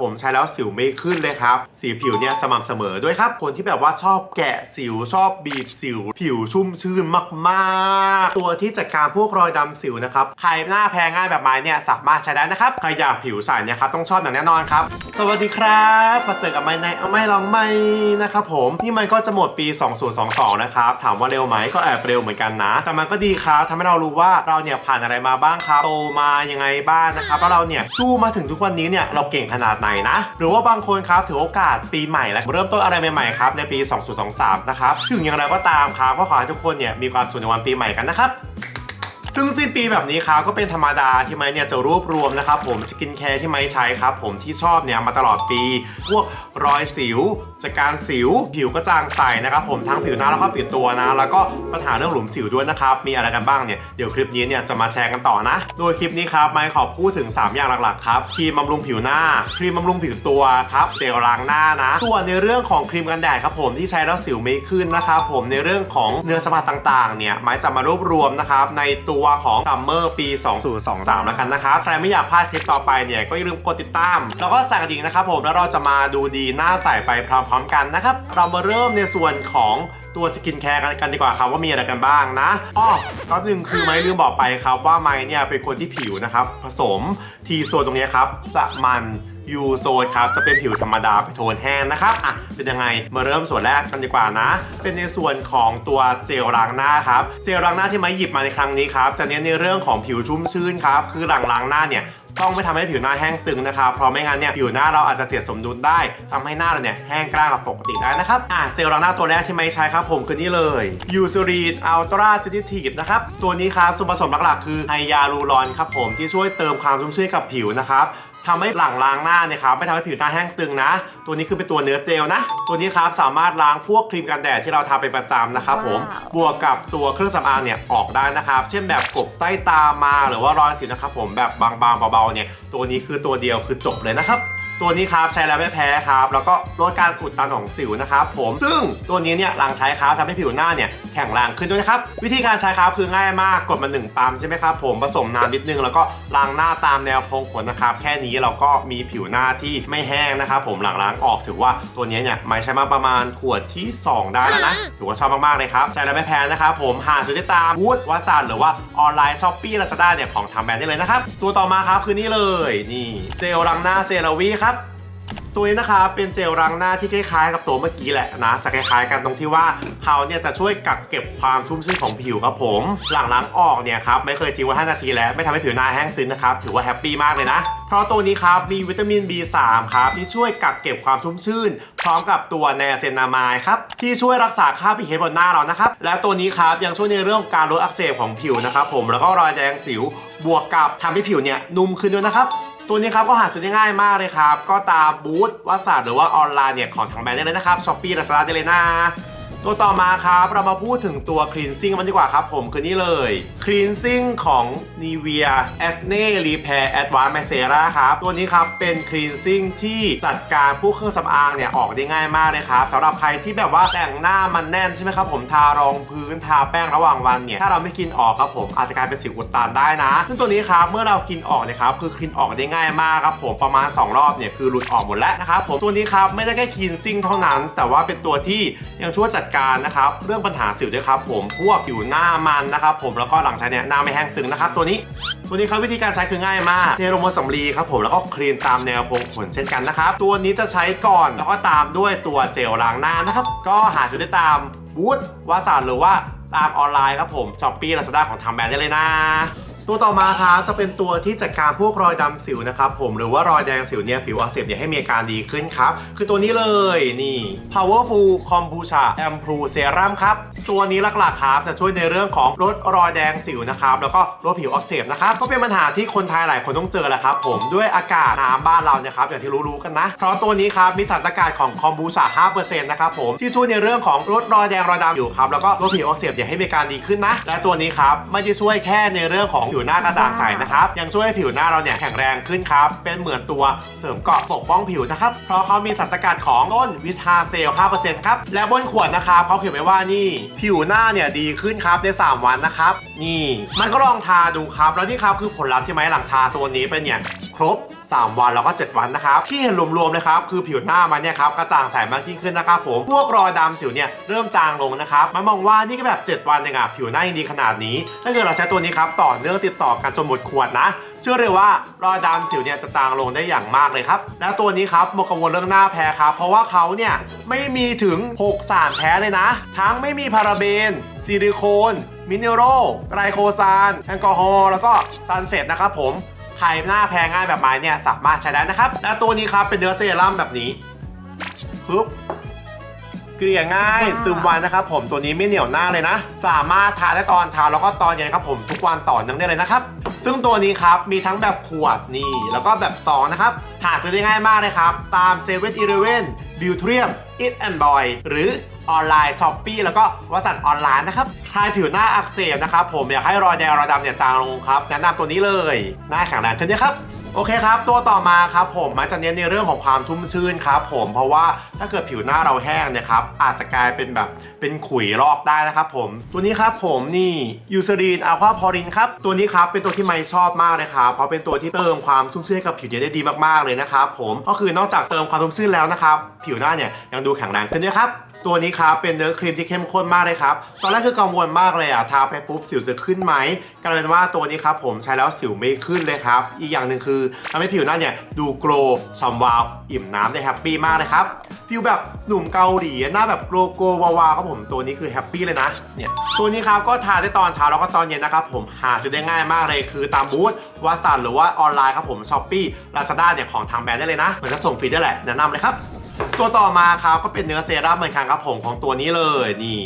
ผมใช้แล้วสิวไม่ขึ้นเลยครับ สีผิวเนี่ยสม่ำเสมอด้วยครับ คนที่แบบว่าชอบแกะสิวชอบบีบสิว ผิวชุ่มชื่นมากๆ ตัวที่จัดการพวกรอยดำสิวนะครับใครหน้าแพ้ง่ายแบบไม้เนี่ยสามารถใช้ได้นะครับ ใครอยากผิวใสเนี่ยครับต้องชอบอย่างแน่นอนครับ สวัสดีครับมาเจอกับไม้ในเอาไม่ลองไม่นะครับผมนี่มันก็จะหมดปี 2022 นะครับถามว่าเร็วไหมก็แอบเร็วเหมือนกันนะ แต่มันก็ดีครับทำให้เรารู้ว่าเราเนี่ยผ่านอะไรมาบ้างครับโตมายังไงบ้างนะครับแล้วเราเนี่ยสู้มาถึงทุกวันนี้เนี่ยเราเก่งขนาดไหนนะ หรือว่าบางคนครับถือโอกาสปีใหม่และเริ่มต้นอะไรใหม่ๆครับในปี 2023 นะครับ ถึงอย่างไรก็ตามครับก็ขอให้ทุกคนเนี่ยมีความสุขในวันปีใหม่กันนะครับ ซึ่งสิ้นปีแบบนี้ครับก็เป็นธรรมดาที่ไม้เนี่ยจะรวบรวมนะครับผมสกินแคร์ที่ไม้ใช้ครับผมที่ชอบเนี่ยมาตลอดปี พวกรอยสิวจากการสิวผิวกระจ่างใสนะครับผมทั้งผิวหน้าแล้วก็ผิวตัวนะ แล้วก็ปัญหาเรื่องหลุมสิวด้วยนะครับมีอะไรกันบ้างเนี่ยเดี๋ยวคลิปนี้เนี่ยจะมาแชร์กันต่อนะ โดยคลิปนี้ครับไม้ขอพูดถึง 3 อย่างหลักๆครับครีมบำรุงผิวหน้าครีมบำรุงผิวตัวครับเจลล้างหน้านะส่วนในเรื่องของครีมกันแดดครับผมที่ใช้แล้วสิวไม่ขึ้นนะครับผมในเรื่องของเนื้อสัมผัสต่างๆเนี่ยไม้จะมารวบรวมนะครับในตัวของซัมเมอร์ปี 2023 แล้วกันนะครับ ใครไม่อยากพลาดคลิปต่อไปเนี่ย ก็อย่าลืมกดติดตาม แล้วก็สั่งกระดิ่งนะครับผม แล้วเราจะมาดูดีหน้าใสไปพร้อมๆกันนะครับ เรามาเริ่มในส่วนของตัวสกินแคร์กันดีกว่าครับว่ามีอะไรกันบ้างนะอ้อรอบหนึ่งคือไม้ลืมบอกไปครับว่าไม้เนี่ยเป็นคนที่ผิวนะครับผสมทีโซนตรงนี้ครับจะมัน ยูโซนครับจะเป็นผิวธรรมดาไปโทนแห้งนะครับอะเป็นยังไงมาเริ่มส่วนแรกกันดีกว่านะ เป็นในส่วนของตัวเจลล้างหน้าครับเจลล้างหน้าที่ม้หยิบมาในครั้งนี้ครับจะเน้นในเรื่องของผิวชุ่มชื่นครับคือหลังล้างหน้าเนี่ยต้องไม่ทำให้ผิวหน้าแห้งตึงนะครับ เพราะไม่งั้นเนี่ยผิวหน้าเราอาจจะเสียสมดุลได้ทำให้หน้าเราเนี่ยแห้งกร้านกว่าปกติได้นะครับ อะเจลล้างหน้าตัวแรกที่ไม่ใช้ครับผมคือนี่เลย u s u r i n Ultra Sensitive นะครับ ตัวนี้ครับส่วนผสมหลักๆ คือไฮยาลูรอนครับผมที่ช่วยเติมความชุ่มชื่นกับผิวนะครับ ทำให้หลังล้างหน้าเนี่ยครับไม่ทำให้ผิวหน้าแห้งตึงนะ ตัวนี้คือเป็นตัวเนื้อเจลนะ ตัวนี้ครับสามารถล้างพวกครีมกันแดดที่เราทาเป็นประจำนะครับผมว้าว บวกกับตัวเครื่องสำอางเนี่ยออกได้นะครับ เช่นแบบกบใต้ตามาหรือว่ารอยสิวนะครับผมแบบบางๆเบาๆเนี่ยตัวนี้คือตัวเดียวคือจบเลยนะครับ ตัวนี้ครับใช้แล้วไม่แพ้ครับแล้วก็ลดการอุดตันของสิวนะครับผมซึ่งตัวนี้เนี่ยหลังใช้ครับทำให้ผิวหน้าเนี่ยแข็งแรงขึ้นด้วยนะครับวิธีการใช้ครับคือง่ายมากกดมาหนึ่งปั๊มใช่ไหมครับผมผสมน้ำนิดนึงแล้วก็ล้างหน้าตามแนวโพรงขนนะครับแค่นี้เราก็มีผิวหน้าที่ไม่แห้งนะครับผมหลังล้างออกถือว่าตัวนี้เนี่ยไม่ใช้มาประมาณขวดที่ 2 ได้แล้วนะถือว่าชอบมากๆเลยครับใช้แล้วไม่แพ้นะครับผมหาซื้อได้ตามวูดวัตสันหรือว่าออนไลน์ช้อปปี้ลาซาด้าเนี่ยของทางแบรนด์ได้เลยนะครับตัวต่อมาครับคือนี่เลยนี่เจลล้างหน้าเซราวีครับ ตัวนี้นะครับเป็นเจลล้างหน้าที่คล้ายๆ กับตัวเมื่อกี้แหละนะจะคล้ายๆกันตรงที่ว่าเขาเนี่ยจะช่วยกักเก็บความชุ่มชื้นของผิวครับผม หลังล้างออกเนี่ยครับไม่เคยทิ้งไว้5นาทีแล้วไม่ทำให้ผิวหน้าแห้งซึนนะครับถือว่าแฮปปี้มากเลยนะ เพราะตัวนี้ครับมีวิตามิน B3 ครับที่ช่วยกักเก็บความชุ่มชื่นพร้อมกับตัวแนเซนามายครับที่ช่วยรักษาค่า pH บนหน้าเรานะครับและตัวนี้ครับยังช่วยในเรื่องของการลดอักเสบของผิวนะครับผมแล้วก็รอยแดงสิวบวกกับทำให้ผิวเนี่ยนุ่มขึ้นด้วยนะครับ ตัวนี้ครับก็หาซื้อได้ง่ายมากเลยครับ ก็ตามบูธวัสดุหรือว่าออนไลน์เนี่ยของทางแบรนด์ได้เลยนะครับช้อปปี้ลาซาด้าได้เลยนะ ตัวต่อมาครับเรามาพูดถึงตัว cleansing มันดีกว่าครับผมคือนี่เลย cleansing ของ Nivea Acne Repair Advanced Mascara ครับตัวนี้ครับเป็น cleansing ที่จัดการพวกเครื่องสำอางเนี่ยออกได้ง่ายมากเลยครับสำหรับใครที่แบบว่าแต่งหน้ามันแน่นใช่ไหมครับผมทารองพื้นทาแป้งระหว่างวันเนี่ยถ้าเราไม่กินออกครับผมอาจจะกลายเป็นสิวอุดตันได้นะซึ่งตัวนี้ครับเมื่อเรากินออกเนี่ยครับคือคลีนออกได้ง่ายมากครับผมประมาณ 2 รอบเนี่ยคือหลุดออกหมดแล้วนะครับผมตัวนี้ครับไม่ได้แค่คลีนซิ่งเท่านั้น แต่ว่าเป็นตัวที่ยังช่วยจัดการนะครับเรื่องปัญหาสิวด้วยครับผมพวกอยู่หน้ามันนะครับผมแล้วก็หลังใช้เนี่ยหน้าไม่แห้งตึงนะครับตัวนี้ตัวนี้ครับวิธีการใช้คือง่ายมากเทลงบนสำลีครับผมแล้วก็คลีนตามแนวพงขนเช่นกันนะครับตัวนี้จะใช้ก่อนแล้วก็ตามด้วยตัวเจลล้างหน้านะครับก็หาซื้อได้ตามบูธวาสานหรือว่าตามออนไลน์ครับผมช้อปปี้ลาซาด้าของทางแบรนด์ได้เลยนะ ตัวต่อมาครับจะเป็นตัวที่จัดการพวกรอยดำสิวนะครับผมหรือว่ารอยแดงสิวเนี่ยผิวอักเสบเนี่ยให้มีอาการดีขึ้นครับ คือตัวนี้เลยนี่ powerful kombucha improve serum ครับ ตัวนี้หลักๆครับจะช่วยในเรื่องของลดรอยแดงสิวนะครับแล้วก็ลดผิวอักเสบนะครับก็เป็นปัญหาที่คนไทยหลายคนต้องเจอแหละครับผมด้วยอากาศน้ำบ้านเราเนี่ยครับอย่างที่รู้ๆกันนะ เพราะตัวนี้ครับมีสารสกัดของคอมบูชา5%นะครับผมที่ช่วยในเรื่องของลดรอยแดงรอยดำอยู่ครับแล้วก็ลดผิวอักเสบเนี่ยให้มีการดีขึ้นนะและตัวนี้ครับไม่ได้ช่วยแค่ในเรื่องของผิวหน้ากระจ่างใสนะครับ ยังช่วยให้ผิวหน้าเราเนี่ยแข็งแรงขึ้นครับ เป็นเหมือนตัวเสริมเกราะปกป้องผิวนะครับ เพราะเขามีสารสกัดของต้นวิทาเซล 5%ครับ และบนขวดนะครับเขาเขียนไว้ว่านี่ ผิวหน้าเนี่ยดีขึ้นครับใน 3 วันนะครับ นี่ มันก็ลองทาดูครับ แล้วนี่ครับคือผลลัพธ์ที่ไม้หลังทาตัวนี้เป็นเนี่ยครบ 3 วันแล้วก็ 7 วันนะครับที่เห็นรวมๆเลยครับคือผิวหน้ามันเนี่ยครับกระจ่างใสมากยิ่งขึ้นนะครับผมพวกรอยดำสิวเนี่ยเริ่มจางลงนะครับมันมองว่านี่ก็แบบ 7 วันเองอะผิวหน้ายังดีขนาดนี้ ถ้าเกิดเราใช้ตัวนี้ครับต่อเนื่องติดต่อกันจนหมดขวดนะเชื่อเลยว่ารอยดำสิวเนี่ยจะจางลงได้อย่างมากเลยครับ และตัวนี้ครับหมดกังวลเรื่องหน้าแพ้ครับเพราะว่าเขาเนี่ยไม่มีถึง 6 สารแพ้เลยนะ ทั้งไม่มีพาราเบน ซิลิโคน มินเนอรัลไกลโคซานแอลกอฮอล์แล้วก็ซันเฟตนะครับผม ครหน้าแพ้ง่ายแบบไม้เนี่ยสามารถใช้ได้นะครับ และตัวนี้ครับเป็นเนื้อเซรั่มแบบนี้ปึ๊บเกลี่ยง่ายซึมไวนะครับผมตัวนี้ไม่เหนียวหน้าเลยนะ สามารถทาได้ตอนเช้าแล้วก็ตอนเย็นครับผมทุกวันต่อเนื่องได้เลยนะครับ ซึ่งตัวนี้ครับมีทั้งแบบขวดนี่ แล้วก็แบบซองนะครับหาซื้อได้ง่ายมากเลยครับ ตาม7 e เ e ่ e อบิวเทียมอิทแอนด์บอยหรือ ออนไลน์ช้อปปีแล้วก็วัสันออนไลน์นะครับทายผิวหน้าอักเสบนะครับผมอยากให้รอยแดงรอยดำเนี่ยจางลงครับแนะนำตัวนี้เลย หน้าแข็งแรงขึ้นด้วยครับโอเคครับ ตัวต่อมาครับผมมันจะเน้นในเรื่องของความชุ่มชื่นครับผมเพราะว่าถ้าเกิดผิวหน้าเราแห้งเนี่ยครับอาจจะกลายเป็นแบบเป็นขุยลอกได้นะครับผม ตัวนี้ครับผมนี่ยูซรีนอะควาพอรินครับตัวนี้ครับเป็นตัวที่ไม่ชอบมากเลยครับเพราะเป็นตัวที่เติมความชุ่มชื่นให้กับผิวเนี่ยได้ดีมากๆเลยนะครับผมก็คือนอกจากเติมความชุ่มชื่นแล้วนะครับผิวหน้าเนี่ยยังดูแข็งแรงขึ้นด้วยครับ ตัวนี้ครับเป็นเนื้อครีมที่เข้มข้นมากเลยครับ ตอนแรกคือกังวลมากเลยอะทาไปปุ๊บสิวจะขึ้นไหมกลายเป็นว่าตัวนี้ครับผมใช้แล้วสิวไม่ขึ้นเลยครับ อีกอย่างหนึ่งคือทำให้ผิวหน้าเนี่ยดูโกลว์ฉ่ำวาว อิ่มน้ำได้แฮปปี้มากเลยครับฟิลแบบหนุ่มเกาหลีหน้าแบบโกลโกวาวาครับผมตัวนี้คือแฮปปี้เลยนะเนี่ยตัวนี้ครับก็ทาได้ตอนเช้าแล้วก็ตอนเย็นนะครับผมหาซื้อได้ง่ายมากเลย คือตามบูธวัสันหรือว่าออนไลน์ครับผมช้อปปี้ลาซาด้าเนี่ยของทางแบรนด์ได้เลยนะเหมือนจะส่งฟรีได้วยแหละแนะนำเลยครับตัวต่อมาครับก็เป็นเนื้อเซรั่มเหมือนกันครับผมของตัวนี้เลยนี่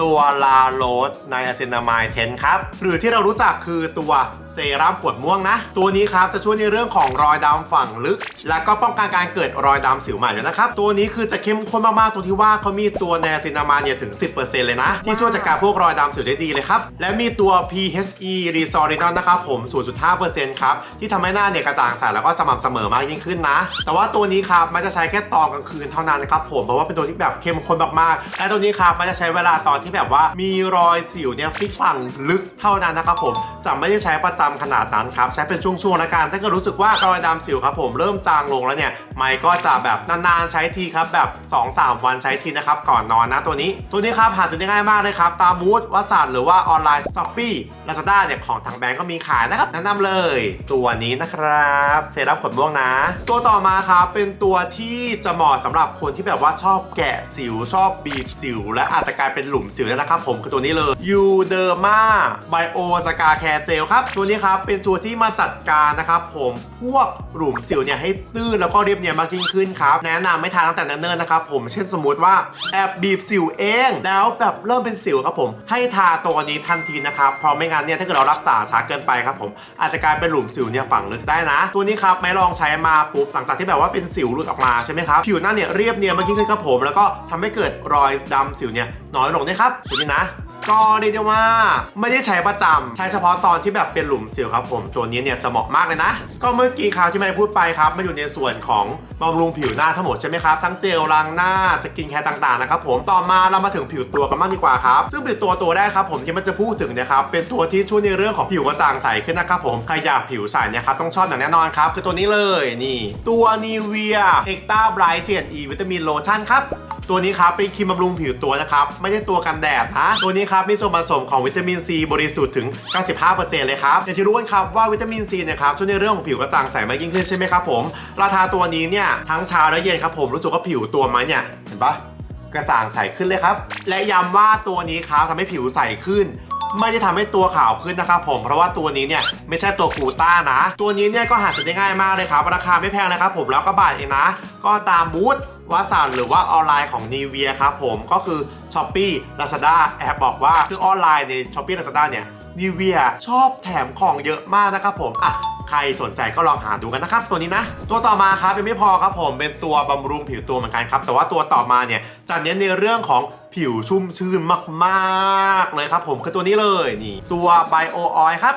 ตัวลาโรสไนอเซนามายเทนครับ หรือที่เรารู้จักคือตัว เซรั่มปวดม่วงนะ ตัวนี้ครับจะช่วยในเรื่องของรอยดำฝั่งลึก และก็ป้องกันการเกิดรอยดำสิวใหม่ด้วยนะครับ ตัวนี้คือจะเข้มข้นมากๆตรงที่ว่าเขามีตัวไนอะซินามาเนี่ยถึง 10%เลยนะ ที่ช่วยจัดการพวกรอยดำสิวได้ดีเลยครับ และมีตัว PHE r e s o r i n o l นะครับผม 0.5%ครับ ที่ทำให้หน้าเนี่ยกระจ่างใสแล้วก็สม่ำเสมอมากยิ่งขึ้นนะ แต่ว่าตัวนี้ครับมันจะใช้แค่ตอนกลางคืนเท่านั้นนะครับผมเพราะว่าเป็นตัวที่แบบเข้มข้นมากๆและตัวนี้ครับมันจะใช้เวลาตอนที่แบบว่ามีรอยสิวเนี่ยที่ฝั่งลึกเท่านั้นนะครับผมจะไม่ได้ใช้ประจำขนาดนั้นครับใช้เป็นช่วงๆแล้วกันถ้าเกิดรู้สึกว่ารอยดำสิวครับผมเริ่มจางลงแล้วเนี่ยไมค์ก็จะแบบนานๆใช้ทีครับแบบ 2-3 วันใช้ทีนะครับก่อนนอนนะตัวนี้ ตัวนี้ครับหาซื้อได้ง่ายมากเลยครับตามบูธวัสันหรือว่าออนไลน์ช้อปปี้ลาซาด้าเนี่ยของทางแบรนด์ก็มีขายนะครับแนะนำเลย ตัวนี้นะครับเซรั่มขนม่วงนะ ตัวต่อมาครับเป็นตัวที่จะเหมาะสำหรับคนที่แบบว่าชอบแกะสิวชอบบีบสิว และอาจจะกลายเป็นหลุมสิวได้นะครับผมคือตัวนี้เลย u d e r m a Bio Scar Care Gel ครับตัวนี้ครับเป็นตัวที่มาจัดการนะครับผมพวกหลุมสิวเนี่ยให้ตื้นแล้วก็เรียบเนียนมากยิ่งขึ้นครับแนะนำไม่ทานตั้งแต่เนิ่นๆนะครับผมเช่นสมมุติว่าแอบบีบสิวเองแล้วแบบเริ่มเป็นสิวครับผมให้ทาตัวนี้ทันทีนะครับเพราะไม่งั้นเนี่ยถ้าเกิดเรารักษาช้าเกินไปครับผมอาจจะกลายเป็นหลุมสิวเนี่ยฝังลึกได้นะ ตัวนี้ครับไม่ลองใช้มาปุ๊บหลังจากที่แบบว่าเป็นสิวหลุดออกมาใช่ไหมครับผิวหน้าเนี่ยเรียบเนียนมากยิ่งขึ้นครับผมแล้วก็ทำให้เกิดรอยดำสิวเนี่ย น้อยลงด้วยครับตัวนี้นะ ก็เรียกได้ว่าไม่ได้ใช้ประจำใช้เฉพาะตอนที่แบบเป็นหลุมสิวครับผมตัวนี้เนี่ยจะเหมาะมากเลยนะ ก็เมื่อกี้คราวที่ไม่พูดไปครับมาอยู่ในส่วนของบำรุงผิวหน้าทั้งหมดใช่ไหมครับทั้งเจลล้างหน้าสกินแคร์ต่างๆนะครับผมต่อมาเรามาถึงผิวตัวกันบ้างดีกว่าครับซึ่งผิวตัวตัวแรกครับผมที่มันจะพูดถึงนะครับเป็นตัวที่ช่วยในเรื่องของผิวกระจ่างใสขึ้นนะครับผมใครอยากผิวใสเนี่ยครับต้องชอบอย่างแน่นอนครับคือตัวนี้เลยนี่ ตัวนีเวียเอ็กตาไบรท์เซียนอีวิตามินโลชั่นครับ ตัวนี้ครับเป็นครีมบำรุงผิวตัวนะครับ ไม่ใช่ตัวกันแดดนะตัวนี้ครับมีส่วนผสมของวิตามินซีบริสุทธิ์ถึง 95%เลยครับอย่างที่รู้กันครับว่าวิตามินซีเนี่ยครับช่วยในเรื่องของผิวกระจ่างใสมากยิ่งขึ้นใช่ไหมครับผมราทาตัวนี้เนี่ยทั้งเช้าและเย็นครับผมรู้สึกว่าผิวตัวมันเนี่ยเห็นปะ กระจ่างใสขึ้นเลยครับ และย้ำว่าตัวนี้ครับทำให้ผิวใสขึ้น ไม่ได้ทำให้ตัวขาวขึ้นนะครับผมเพราะว่าตัวนี้เนี่ยไม่ใช่ตัวกูต้านะ ตัวนี้เนี่ยก็หาซื้อได้ง่ายมากเลยครับ ราคาไม่แพงนะครับผมแล้วก็บาทเองนะ ก็ตามบูธวัสันหรือว่าออนไลน์ของ n ีเวียครับผมก็คือ s h อ p e e Lazada แอบบอกว่าคือออนไลน์ใน s h อ p e e Lazada เนี่ย n ีเวียชอบแถมของเยอะมากนะครับผมอะ ใครสนใจก็ลองหาดูกันนะครับ ตัวนี้นะ ตัวต่อมาครับยังไม่พอครับผมเป็นตัวบำรุงผิวตัวเหมือนกันครับ แต่ว่าตัวต่อมาเนี่ยจะเน้นในเรื่องของผิวชุ่มชื่นมากๆเลยครับผมคือตัวนี้เลยนี่ตัว Bio Oil ครับ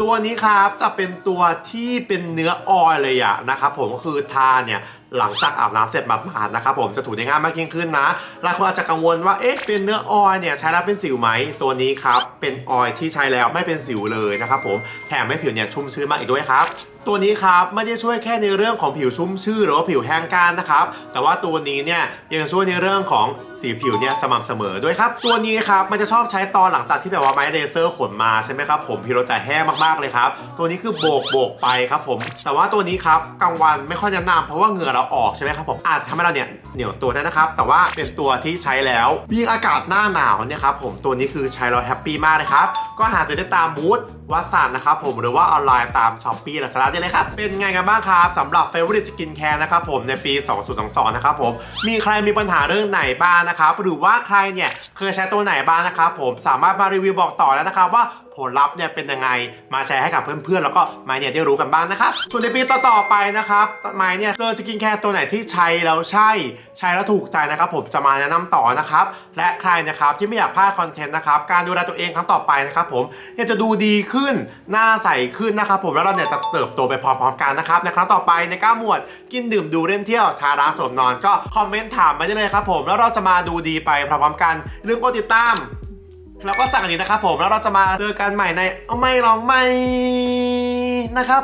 ตัวนี้ครับจะเป็นตัวที่เป็นเนื้อออยเลยอะนะครับผมก็คือทาเนี่ยหลังจากอาบน้ำเสร็จหมาดๆนะครับผมจะถูได้ง่ายมากยิ่งขึ้นนะหลายคนอาจจะกังวลว่าเอ๊ะเป็นเนื้อออยเนี่ยใช้แล้วเป็นสิวไหมตัวนี้ครับ เป็นออยล์ที่ใช้แล้วไม่เป็นสิวเลยนะครับผมแถมให้ผิวเนี่ยชุ่มชื้นมากอีกด้วยครับตัวนี้ครับไม่ได้ช่วยแค่ในเรื่องของผิวชุ่มชื่นหรือว่าผิวแห้งกร้านนะครับ แต่ว่าตัวนี้เนี่ยยังช่วยในเรื่องของสีผิวเนี่ยสม่ำเสมอด้วยครับ ตัวนี้ครับมันจะชอบใช้ตอนหลังจากที่แบบว่าไม้เลเซอร์ขนมาใช่ไหมครับผมผิวเราจะแห้งมากๆเลยครับ ตัวนี้คือโบกโบกไปครับผม แต่ว่าตัวนี้ครับกลางวันไม่ค่อยแนะนำเพราะว่าเหงื่อเราออกใช่ไหมครับผมอาจทำให้เราเนี่ยเหนียวตัวได้นะครับ แต่ว่าเป็นตัวที่ใช้แล้วยิ่งอากาศหน้าหนาวเนี่ยครับผมตัวนี้คือใช้เราแฮปปี้มากเลยครับ ก็หาซื้อได้ตามบูธวัสสันะครับผมหรือว่าออนไลน์ตามช้อปปี้และซาร่าได้เลยครับเป็นไงกันบ้างครับสำหรับ Favorite Skin Care นะครับผมในปี 2022 นะครับผมมีใครมีปัญหาเรื่องไหนบ้างนะครับหรือว่าใครเนี่ยเคยใช้ตัวไหนบ้างนะครับผมสามารถมารีวิวบอกต่อแล้วนะครับว่า ผลลัพธ์เนี่ยเป็นยังไงมาแชร์ให้กับเพื่อนๆ แล้วก็ไมเนี่ยได้รู้กันบ้างนะครับส่วนในปีต่อๆไปนะครับไมเนี่ยเจอสกินแคร์ตัวไหนที่ใช้แล้วใช่ใช้แล้วถูกใจนะครับผมจะมาแนะนำต่อนะครับและใครนะครับที่ไม่อยากพลาดคอนเทนต์นะครับการดูแลตัวเองครั้งต่อไปนะครับผมเนี่ยจะดูดีขึ้นหน้าใสขึ้นนะครับผมแล้วเราเนี่ยจะเติบโตไปพร้อมๆกันนะครับในครั้งต่อไปในก้าหมวดกินดื่มดูเล่นเที่ยวทาร้านสมนอนก็คอมเมนต์ถามมาได้เลยครับผมแล้วเราจะมาดูดีไปพร้อมๆกันลืมกดติดตาม แล้วก็สั่งอันนี้นะครับผมแล้วเราจะมาเจอกันใหม่ในเอาไม่ลองไม่นะครับ